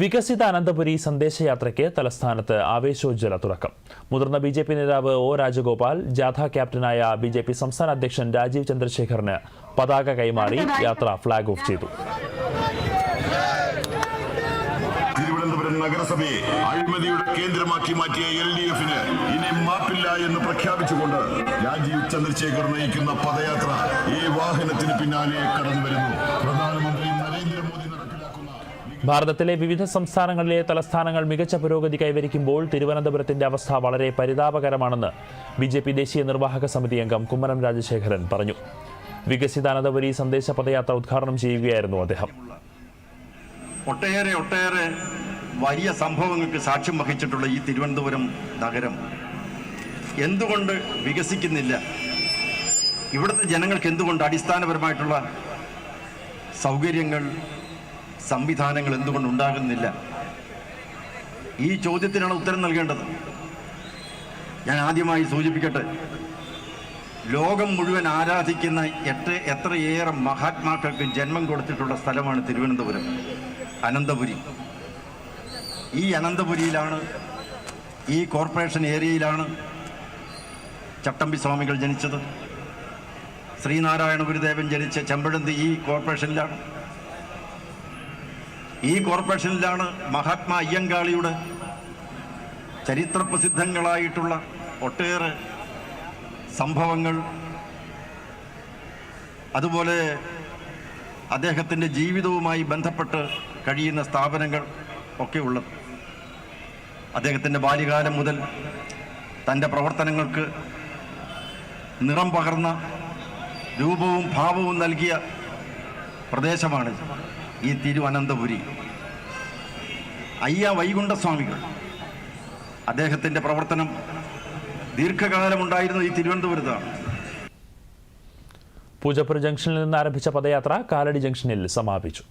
വികസിത അനന്തപുരി സന്ദേശയാത്രയ്ക്ക് തലസ്ഥാനത്ത് ആവേശോജ്വല തുടക്കം. മുതിർന്ന ബി ജെ പി നേതാവ് ഒ രാജഗോപാൽ ജാഥ ക്യാപ്റ്റനായ ബി ജെ പി സംസ്ഥാന അധ്യക്ഷൻ രാജീവ് ചന്ദ്രശേഖറിന് പതാക കൈമാറി യാത്ര ഫ്ളാഗ് ഓഫ് ചെയ്തു. തിരുവനന്തപുരം നഗരസഭയെ അഴിമതിയുടെ കേന്ദ്രമാക്കി മാറ്റിയ എൽ ഡി എഫിന് ഇനി മാപ്പില്ല എന്ന് പ്രഖ്യാപിച്ചുകൊണ്ട് രാജീവ് ചന്ദ്രശേഖർ നയിക്കുന്ന പദയാത്ര ഈ വാഹനത്തിന് പിന്നാലെ കടന്നു വരുന്നു ഭാരതത്തിലെ വിവിധ സംസ്ഥാനങ്ങളിലെ തലസ്ഥാനങ്ങൾ മികച്ച പുരോഗതി കൈവരിക്കുമ്പോൾ തിരുവനന്തപുരത്തിന്റെ അവസ്ഥ വളരെ പരിതാപകരമാണെന്ന് ബി ജെ പി ദേശീയ നിർവാഹക സമിതി അംഗം കുമ്മനം രാജശേഖരൻ പറഞ്ഞു. വികസിതാനന്തപുരി സന്ദേശ പദയാത്ര ഉദ്ഘാടനം ചെയ്യുകയായിരുന്നു അദ്ദേഹം. ഒട്ടേറെ ഒട്ടേറെ വലിയ സംഭവങ്ങൾക്ക് സാക്ഷ്യം വഹിച്ചിട്ടുള്ള ഈ തിരുവനന്തപുരം നഗരം എന്തുകൊണ്ട് വികസിക്കുന്നില്ല? ഇവിടുത്തെ ജനങ്ങൾക്ക് എന്തുകൊണ്ട് അടിസ്ഥാനപരമായിട്ടുള്ള സൗകര്യങ്ങൾ സംവിധാനങ്ങൾ എന്തുകൊണ്ട് ഉണ്ടാകുന്നില്ല? ഈ ചോദ്യത്തിനാണ് ഉത്തരം നൽകേണ്ടത്. ഞാൻ ആദ്യമായി സൂചിപ്പിക്കട്ടെ ലോകം മുഴുവൻ ആരാധിക്കുന്ന എട്ട് എത്രയേറെ മഹാത്മാക്കൾക്ക് ജന്മം കൊടുത്തിട്ടുള്ള സ്ഥലമാണ് തിരുവനന്തപുരം. അനന്തപുരി. ഈ അനന്തപുരിയിലാണ് ഈ കോർപ്പറേഷൻ ഏരിയയിലാണ് ചട്ടമ്പി സ്വാമികൾ ജനിച്ചത്. ശ്രീനാരായണ ഗുരുദേവൻ ജനിച്ച ചെമ്പഴന്തി ഈ കോർപ്പറേഷനിലാണ്. ഈ കോർപ്പറേഷനിലാണ് മഹാത്മാ അയ്യങ്കാളിയുടെ ചരിത്രപ്രസിദ്ധങ്ങളായിട്ടുള്ള ഒട്ടേറെ സംഭവങ്ങൾ. അതുപോലെ അദ്ദേഹത്തിന്റെ ജീവിതവുമായി ബന്ധപ്പെട്ട് കഴിയുന്ന സ്ഥാപനങ്ങൾ ഒക്കെ ഉള്ളത്. അദ്ദേഹത്തിന്റെ ബാല്യകാലം മുതൽ തന്റെ പ്രവർത്തനങ്ങൾക്ക് നിറം പകർന്ന രൂപവും ഭാവവും നൽകിയ പ്രദേശമാണ് ഈ തിരുവനന്തപുരി. അയ്യ വൈകുണ്ഠസ്വാമികൾ. അദ്ദേഹത്തിന്റെ പ്രവർത്തനം ദീർഘകാലമുണ്ടായിരുന്നത് ഈ തിരുവനന്തപുരത്താണ്. പൂജപ്പുര ജംഗ്ഷനിൽ നിന്ന് ആരംഭിച്ച പദയാത്ര കാലടി ജംഗ്ഷനിൽ സമാപിച്ചു.